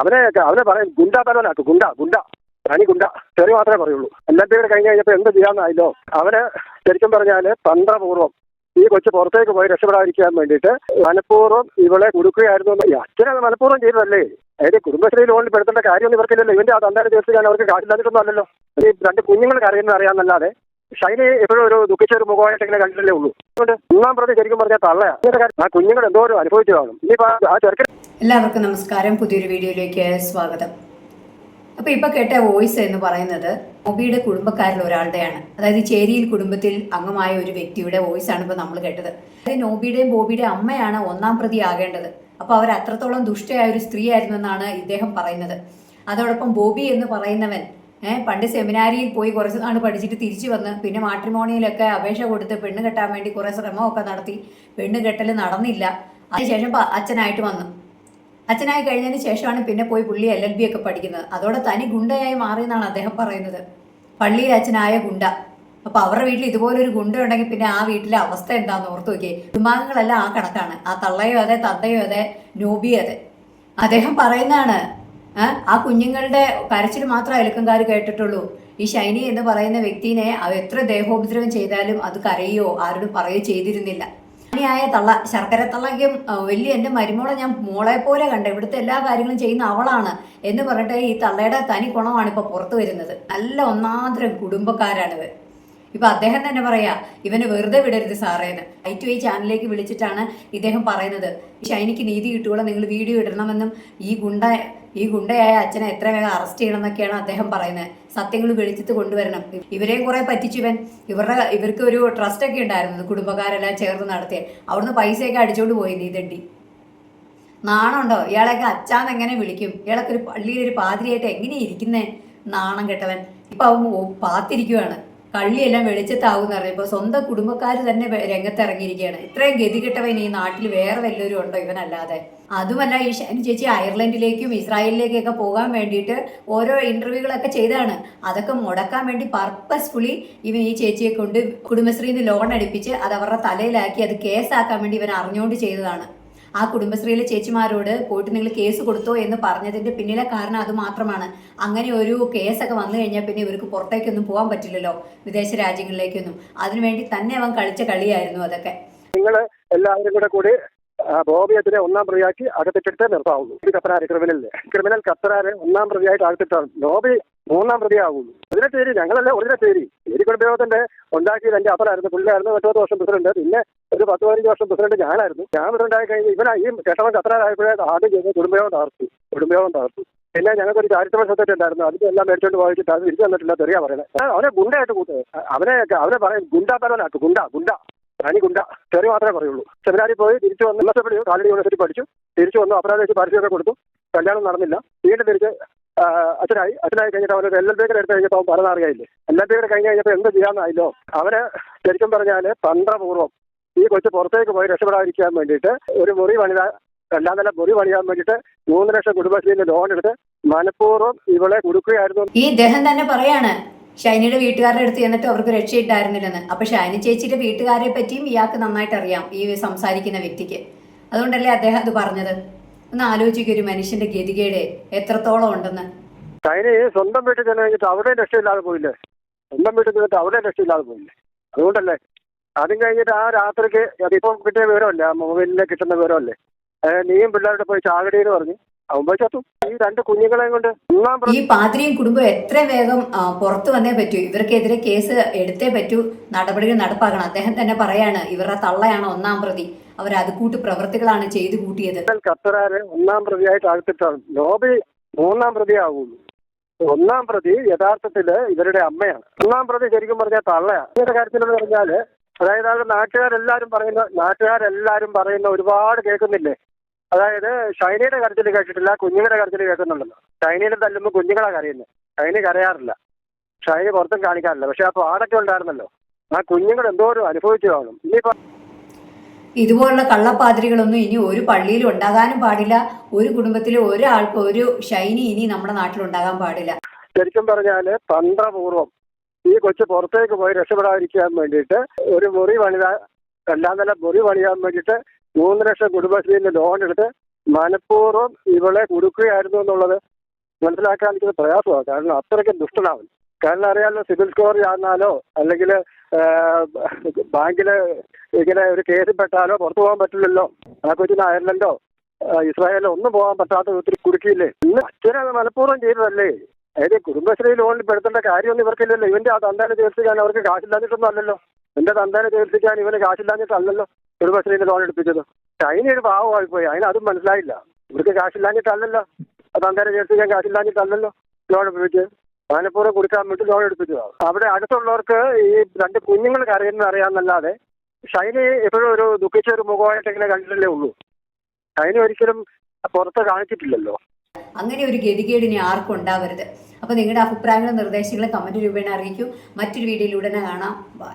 അവനെ അവനെ പറയും ഗുണ്ട തലവനാക്കും ഗുണ്ട ഗുണ്ട. തനി ഗുണ്ട. ചെറിയ മാത്രമേ പറയുള്ളൂ. എല്ലാത്തിനും കൂടെ കഴിഞ്ഞ് കഴിഞ്ഞപ്പോൾ എന്ത് ചെയ്യാമെന്നായല്ലോ അവന് ശരിക്കും പറഞ്ഞാൽ തന്ത്രപൂർവം ഈ കൊച്ചു പുറത്തേക്ക് പോയി രക്ഷപ്പെടാതിരിക്കാൻ വേണ്ടിയിട്ട് മനഃപൂർവം ഇവളെ കൊടുക്കുകയായിരുന്നു അച്ഛനത് മനഃപൂർവം ചെയ്തതല്ലേ? അതായത് കുടുംബശ്രീ ലോണിൽ പെടുത്തേണ്ട കാര്യമൊന്നും ഇവർക്കില്ലല്ലോ. ഇവന്റെ ആ തന്താരം ഞാൻ അവർക്ക് കാശില്ലാതിട്ടൊന്നും അല്ലല്ലോ. ഈ രണ്ട് കുഞ്ഞുങ്ങൾ കരയുന്നത് അറിയാമെന്നല്ലാതെ ഷൈനി എപ്പോഴും ഒരു ദുഃഖിച്ച ഒരു മുഖമായിട്ട് ഇങ്ങനെ കണ്ടിട്ടല്ലേ ഉള്ളൂ. അതുകൊണ്ട് ഒന്നാം പ്രതി ശരിക്കും പറഞ്ഞാൽ തള്ളയാ ആ കുഞ്ഞുങ്ങൾ എന്തോരം അനുഭവിച്ചു കാണും. ഇനിയിപ്പോ ആ- ചെറുക്കൻ എല്ലാവർക്കും നമസ്കാരം. പുതിയൊരു വീഡിയോയിലേക്ക് സ്വാഗതം. അപ്പൊ ഇപ്പൊ കേട്ട വോയിസ് എന്ന് പറയുന്നത് മൊബിയുടെ കുടുംബക്കാരിൽ ഒരാളുടെയാണ്. അതായത് ചേരിയിൽ കുടുംബത്തിൽ അംഗമായ ഒരു വ്യക്തിയുടെ വോയിസ് ആണ് ഇപ്പൊ നമ്മൾ കേട്ടത്. അതായത് നോബിയുടെയും ബോബിയുടെയും അമ്മയാണ് ഒന്നാം പ്രതി ആകേണ്ടത്. അപ്പൊ അവർ അത്രത്തോളം ദുഷ്ടയായ ഒരു സ്ത്രീ ആയിരുന്നു എന്നാണ് ഇദ്ദേഹം പറയുന്നത്. അതോടൊപ്പം ബോബി എന്ന് പറയുന്നവൻ പണ്ട് സെമിനാരിയിൽ പോയി കുറച്ച് നാൾ പഠിച്ചിട്ട് തിരിച്ചു വന്ന് പിന്നെ മാട്രിമോണിയിലൊക്കെ അപേക്ഷ കൊടുത്ത് പെണ്ണ് കെട്ടാൻ വേണ്ടി കുറേ ശ്രമമൊക്കെ നടത്തി. പെണ്ണ് കെട്ടൽ നടന്നില്ല. അതിനുശേഷം അച്ഛനായിട്ട് വന്നു. അച്ഛനായി കഴിഞ്ഞതിന് ശേഷമാണ് പിന്നെ പോയി പുള്ളി എൽ എൽ ബി ഒക്കെ പഠിക്കുന്നത്. അതോടെ തനി ഗുണ്ടയായി മാറിയെന്നാണ് അദ്ദേഹം പറയുന്നത്. പള്ളിയിലെ അച്ഛനായ ഗുണ്ട. അപ്പൊ അവരുടെ വീട്ടിൽ ഇതുപോലൊരു ഗുണ്ട ഉണ്ടെങ്കിൽ പിന്നെ ആ വീട്ടിലെ അവസ്ഥ എന്താന്ന് ഓർത്തു നോക്കിയേ. വിമാനങ്ങളെല്ലാം ആ കണക്കാണ്. ആ തള്ളയോ അതെ തന്തയോ അതെ നോബിയോ അതെ. അദ്ദേഹം പറയുന്നതാണ് ആ, കുഞ്ഞുങ്ങളുടെ കരച്ചിൽ മാത്രം അയൽക്കംകാർ കേട്ടിട്ടുള്ളൂ. ഈ ഷൈനി എന്ന് പറയുന്ന വ്യക്തിനെ അവ എത്ര ദേഹോപദ്രവം ചെയ്താലും അത് കരയോ ആരോടും പറയുകയോ ചെയ്തിരുന്നില്ല. ായ തള്ള ശർക്കര തള്ളയ്ക്കും വലിയ എന്റെ മരുമോളെ ഞാൻ മോളെ പോലെ കണ്ട ഇവിടുത്തെ എല്ലാ കാര്യങ്ങളും ചെയ്യുന്ന അവളാണ് എന്ന് പറഞ്ഞിട്ട് ഈ തള്ളയുടെ തനി ഗുണമാണ് ഇപ്പൊ പുറത്തു വരുന്നത്. നല്ല ഒന്നാന്തരം കുടുംബക്കാരാണ് ഇവർ ഇപ്പൊ അദ്ദേഹം തന്നെ പറയാ ഇവന് വെറുതെ വിടരുത് സാറേന്ന് ഐ ടു ഐ ചാനലിലേക്ക് വിളിച്ചിട്ടാണ് ഇദ്ദേഹം പറയുന്നത്. ഷൈനിക്ക് നീതി കിട്ടുകൂടെ നിങ്ങൾ വീഡിയോ ഇടണമെന്നും ഈ ഗുണ്ട ഈ ഗുണ്ടയായ അച്ഛനെ എത്ര വേഗം അറസ്റ്റ് ചെയ്യണം എന്നൊക്കെയാണ് അദ്ദേഹം പറയുന്നത്. സത്യങ്ങൾ വെളിച്ചത്ത് കൊണ്ടുവരണം. ഇവരെയും കുറെ പറ്റിച്ചിവൻ ഇവരുടെ ഇവർക്ക് ഒരു ട്രസ്റ്റ് ഒക്കെ ഉണ്ടായിരുന്നു കുടുംബക്കാരെല്ലാം ചേർന്ന് നടത്തിയ. അവിടുന്ന് പൈസയൊക്കെ അടിച്ചോണ്ട് പോയി നീതണ്ടി നാണമുണ്ടോ? ഇയാളെയൊക്കെ അച്ഛാന്ന് എങ്ങനെ വിളിക്കും? ഇയാളൊക്കെ ഒരു പള്ളിയിൽ ഒരു പാതിരിയായിട്ട് എങ്ങനെ ഇരിക്കുന്നേ? നാണം കെട്ടവൻ. ഇപ്പൊ അവൻ പാത്തിരിക്കുവാണ്. കള്ളിയെല്ലാം വെളിച്ചത്താവും പറഞ്ഞപ്പോൾ സ്വന്തം കുടുംബക്കാർ തന്നെ രംഗത്തിറങ്ങിയിരിക്കുകയാണ്. ഇത്രയും ഗതികെട്ടവൻ ഈ നാട്ടിൽ വേറെ വല്ലവരും ഉണ്ടോ ഇവനല്ലാതെ? അതുമല്ല ഈ ഷാനി ചേച്ചി അയർലൻഡിലേക്കും ഇസ്രായേലിലേക്കൊക്കെ പോകാൻ വേണ്ടിയിട്ട് ഓരോ ഇന്റർവ്യൂകളൊക്കെ ചെയ്താണ്. അതൊക്കെ മുടക്കാൻ വേണ്ടി പർപ്പസ്ഫുള്ളി ഇവൻ ഈ ചേച്ചിയെ കൊണ്ട് കുടുംബശ്രീയിൽ നിന്ന് ലോൺ അടുപ്പിച്ച് അത് അവരുടെ തലയിലാക്കി അത് കേസാക്കാൻ വേണ്ടി ഇവൻ അറിഞ്ഞുകൊണ്ട് ചെയ്തതാണ്. ആ കുടുംബശ്രീയിലെ ചേച്ചിമാരോട് പോയിട്ട് നിങ്ങൾ കേസ് കൊടുത്തോ എന്ന് പറഞ്ഞതിന്റെ പിന്നിലെ കാരണം അത് മാത്രമാണ്. അങ്ങനെ ഒരു കേസൊക്കെ വന്നു കഴിഞ്ഞാൽ പിന്നെ ഇവർക്ക് പുറത്തേക്കൊന്നും പോകാൻ പറ്റില്ലല്ലോ വിദേശ രാജ്യങ്ങളിലേക്കൊന്നും. അതിനുവേണ്ടി തന്നെ അവൻ കളിച്ച കളിയായിരുന്നു അതൊക്കെ. നിങ്ങൾ എല്ലാവരും കൂടെ കൂടി ബോബി അച്ഛനെ ഒന്നാം പ്രതിയാക്കി അകത്തിട്ടിട്ട് നിർത്താവുള്ളൂ ഇത് കത്തനാര് ക്രിമിനലിൽ. ക്രിമിനൽ കത്തനാര് ഒന്നാം പ്രതിയായിട്ട് അകത്തിട്ടാണ്. നോബി മൂന്നാം പ്രതിയാവുള്ളൂ അതിനെ പേര് ഞങ്ങളല്ല ഒറിജിനൽ പേര്. പേര് കുടുംബയോഗത്തിന്റെ ഉണ്ടാക്കിയത് എന്റെ അപ്പനായിരുന്നു. പുള്ളിയായിരുന്നു. പത്തൊമ്പത് വർഷം പ്രസിഡന്റ്. പിന്നെ ഒരു പത്ത് പതിനഞ്ച് വർഷം പ്രസിഡന്റ് ഞാനായിരുന്നു. ഞാൻ പ്രസിഡന്റ് ആയി കഴിഞ്ഞ് ഇവനാ ഈ കേട്ടവൻ കത്തനാരായപ്പോഴേ ആദ്യം ചെയ്ത് കുടുംബയോഗം തകർത്തു. കുടുംബയോഗം തകർത്തു. പിന്നെ ഞങ്ങൾക്ക് ഒരു സൊസൈറ്റി ഉണ്ടായിരുന്നു. അതിന്റെ എല്ലാം മേടിച്ചോണ്ട് പോയിട്ട് അത് തിരിച്ചു തന്നിട്ടില്ല തെറിയാ പറയുന്നത്. അവനെ ഗുണ്ടയായിട്ട് കൂട്ട്. അവനെ അവനെ പറയും ഗുണ്ടാ തലവനാക്കും. ഗുണ്ട ഗുണ്ട. റാണി ഗുണ്ട. ചെറിയ മാത്രമേ പറയുള്ളൂ. സെമിനാരിൽ പോയി തിരിച്ചു വന്ന് കാലടി യൂണിവേഴ്സിറ്റി പഠിച്ചു. തിരിച്ചു വന്നു അപരാധ പരിശീലനം കൊടുത്തു. കല്യാണം നടന്നില്ല. വീണ്ടും തിരിച്ച് അച്ഛനായി അച്ഛനായി കഴിഞ്ഞിട്ട് അവനൊരു എൽ എൽ ബിയുടെ എടുത്ത് കഴിഞ്ഞപ്പോൾ അവൻ പരനാറിയായില്ലേ എൽ എൽ ബിയുടെ കഴിഞ്ഞ് കഴിഞ്ഞപ്പോൾ എന്ത് ചെയ്യാമെന്നായില്ലോ അവന് ശരിക്കും പറഞ്ഞാൽ തന്ത്രപൂർവം ഈ കൊച്ചു പുറത്തേക്ക് പോയി രക്ഷപ്പെടാതിരിക്കാൻ വേണ്ടിയിട്ട് ഒരു മുറി പണിത രണ്ടാം നില മുറി പണിയാൻ വേണ്ടിയിട്ട് മൂന്ന് ലക്ഷം കുടുംബശ്രീയിൽ ലോൺ എടുത്ത് മനഃപൂർവം ഇവളെ കൊടുക്കുകയായിരുന്നു. ഈ ഇദ്ദേഹം തന്നെ പറയാണ് ഷൈനിയുടെ വീട്ടുകാരുടെ അടുത്ത് ചെന്നിട്ട് അവർക്ക് രക്ഷയിട്ടായിരുന്നില്ലെന്ന്. അപ്പൊ ഷൈനി ചേച്ചിയുടെ വീട്ടുകാരെ പറ്റിയും ഇയാൾക്ക് നന്നായിട്ട് അറിയാം ഈ സംസാരിക്കുന്ന വ്യക്തിക്ക്. അതുകൊണ്ടല്ലേ അദ്ദേഹം അത് പറഞ്ഞത്? ഒന്ന് ആലോചിക്കുക ഒരു മനുഷ്യന്റെ ഗതികേട് എത്രത്തോളം ഉണ്ടെന്ന്. അതിന് സ്വന്തം വീട്ടിൽ ചെന്ന് കഴിഞ്ഞിട്ട് അവിടെ രക്ഷയില്ലാതെ പോയില്ലേ? സ്വന്തം വീട്ടിൽ ചെന്നിട്ട് അവിടെ രക്ഷയില്ലാതെ പോയില്ലേ? അതുകൊണ്ടല്ലേ? അതും കഴിഞ്ഞിട്ട് ആ രാത്രിക്ക് അതിപ്പം കിട്ടിയ വിവരമല്ലേ? ആ മൊബൈലിൽ കിട്ടുന്ന വിവരമല്ലേ? നീയും പിള്ളേരുടെ പോയി ചാകടി എന്ന് പറഞ്ഞു അവൻ പോയി ചത്തു. ഈ രണ്ട് കുഞ്ഞുങ്ങളെയും കൊണ്ട് ഈ പ്രതി കുടുംബം കുടുംബവും എത്ര വേഗം പുറത്തു വന്നേ പറ്റൂ? ഇവർക്കെതിരെ കേസ് എടുത്തേ പറ്റൂ. നടപടികൾ നടപ്പാക്കണം. അദ്ദേഹം തന്നെ പറയാണ് ഇവരുടെ തള്ളയാണ് ഒന്നാം പ്രതി. അവർ അത് കൂട്ട് പ്രവൃത്തികളാണ് ചെയ്തു കൂട്ടിയത്. ഖത്തറാര് ഒന്നാം പ്രതിയായിട്ട് അകത്തിട്ടാണ് ലോബി മൂന്നാം പ്രതിയാവുള്ളൂ ഒന്നാം പ്രതി യഥാർത്ഥത്തിൽ ഇവരുടെ അമ്മയാണ്. ഒന്നാം പ്രതി ശരിക്കും പറഞ്ഞാൽ തള്ളയാണ്. കാര്യത്തിലെന്ന് പറഞ്ഞാൽ അതായത് അത് നാട്ടുകാരെല്ലാരും പറയുന്ന നാട്ടുകാരെല്ലാരും പറയുന്ന ഒരുപാട് കേൾക്കുന്നില്ലേ? അതായത് ഷൈനയുടെ കരച്ചിൽ കേട്ടിട്ടില്ല കുഞ്ഞുങ്ങളുടെ കരച്ചിൽ കേൾക്കുന്നുണ്ടല്ലോ. ഷൈനയിൽ തല്ലുമ്പോൾ കുഞ്ഞുങ്ങളാ കരയുന്നത് ഷൈനി കരയാറില്ല. ഷൈനി പുറത്തും കാണിക്കാറില്ല. പക്ഷെ ആ പാടൊക്കെ ഉണ്ടായിരുന്നല്ലോ. ആ കുഞ്ഞുങ്ങൾ എന്തോരം അനുഭവിച്ചു കാണും. ഇനിയിപ്പോ ഇതുപോലുള്ള കള്ളപ്പാതിരികളൊന്നും ഇനി ഒരു പള്ളിയിലും ഉണ്ടാകാനും പാടില്ല. ഒരു കുടുംബത്തിലെ ഒരാൾക്ക് ഒരു ശൈനി ഇനി നമ്മുടെ നാട്ടിൽ ഉണ്ടാകാൻ പാടില്ല. ശരിക്കും പറഞ്ഞാൽ തന്ത്രപൂർവം ഈ കൊച്ചു പുറത്തേക്ക് പോയി രക്ഷപ്പെടാതിരിക്കാൻ വേണ്ടിയിട്ട് ഒരു മുറി പണിത രണ്ടാം നില മുറി പണിയാൻ വേണ്ടിയിട്ട് മൂന്ന് ലക്ഷം കുടുംബശ്രീയിൽ ലോൺ എടുത്ത് മനഃപൂർവം ഇവളെ കൊടുക്കുകയായിരുന്നു എന്നുള്ളത് മനസ്സിലാക്കാൻ എനിക്ക് പ്രയാസമാണ്. കാരണം അത്രയ്ക്ക് ദുഷ്ടനാവും കാരണം അറിയാലോ സിവിൽ സ്കോർ ചാർന്നാലോ അല്ലെങ്കിൽ ബാങ്കിൽ ഇങ്ങനെ ഒരു കേസിൽ പെട്ടാലോ പുറത്തു പോകാൻ പറ്റില്ലല്ലോ. അതൊക്കെ അയർലൻഡോ ഇസ്രായേലോ ഒന്നും പോകാൻ പറ്റാത്ത ഒത്തിരി കുടുക്കിയില്ലേ? ഇന്ന് അച്ഛനത് മനഃപൂർവം ചെയ്തതല്ലേ? അതായത് കുടുംബശ്രീ ലോണിൽ പെടുത്തേണ്ട കാര്യമൊന്നും ഇവർക്കില്ലല്ലോ. ഇവന്റെ ആ തന്താനെ ചികിത്സിക്കാൻ അവർക്ക് കാശില്ലാഞ്ഞിട്ടൊന്നും അല്ലല്ലോ. എന്റെ തന്താനെ ചികിത്സിക്കാൻ ഇവന് കാശില്ലാഞ്ഞിട്ടല്ലല്ലോ കുടുംബശ്രീയിൽ ലോൺ എടുപ്പിച്ചത്. ചൈനയുടെ പാവമായി പോയി അതിന് അതും മനസ്സിലായില്ല. ഇവർക്ക് കാശില്ലാഞ്ഞിട്ടല്ലല്ലോ. തന്താനെ ചികിത്സിക്കാൻ കാശില്ലാഞ്ഞിട്ടല്ലല്ലോ ലോൺ എടുപ്പിച്ചത്. മനഃപൂർവം കൊടുക്കാൻ വേണ്ടി ലോൺ എടുപ്പിച്ചതാണ് അവിടെ അടുത്തുള്ളവർക്ക് ഈ രണ്ട് കുഞ്ഞുങ്ങൾ കരയുന്നത് അറിയാമെന്നല്ലാതെ ഷൈനി എപ്പോഴും ഒരു ദുഃഖിച്ച ഒരു മുഖമായിട്ട് ഇങ്ങനെ കണ്ടിട്ടല്ലേ ഉള്ളൂ. ഷൈനി ഒരിക്കലും പുറത്ത് കാണിച്ചിട്ടില്ലല്ലോ. അങ്ങനെ ഒരു ഗതികേടിനെ ആർക്കും ഉണ്ടാവരുത്. അപ്പോൾ നിങ്ങളുടെ അഭിപ്രായങ്ങളും നിർദ്ദേശങ്ങളും കമന്റ് രൂപേണ അറിയിക്കൂ. മറ്റൊരു വീഡിയോയിലൂടെ കാണാം. ബൈ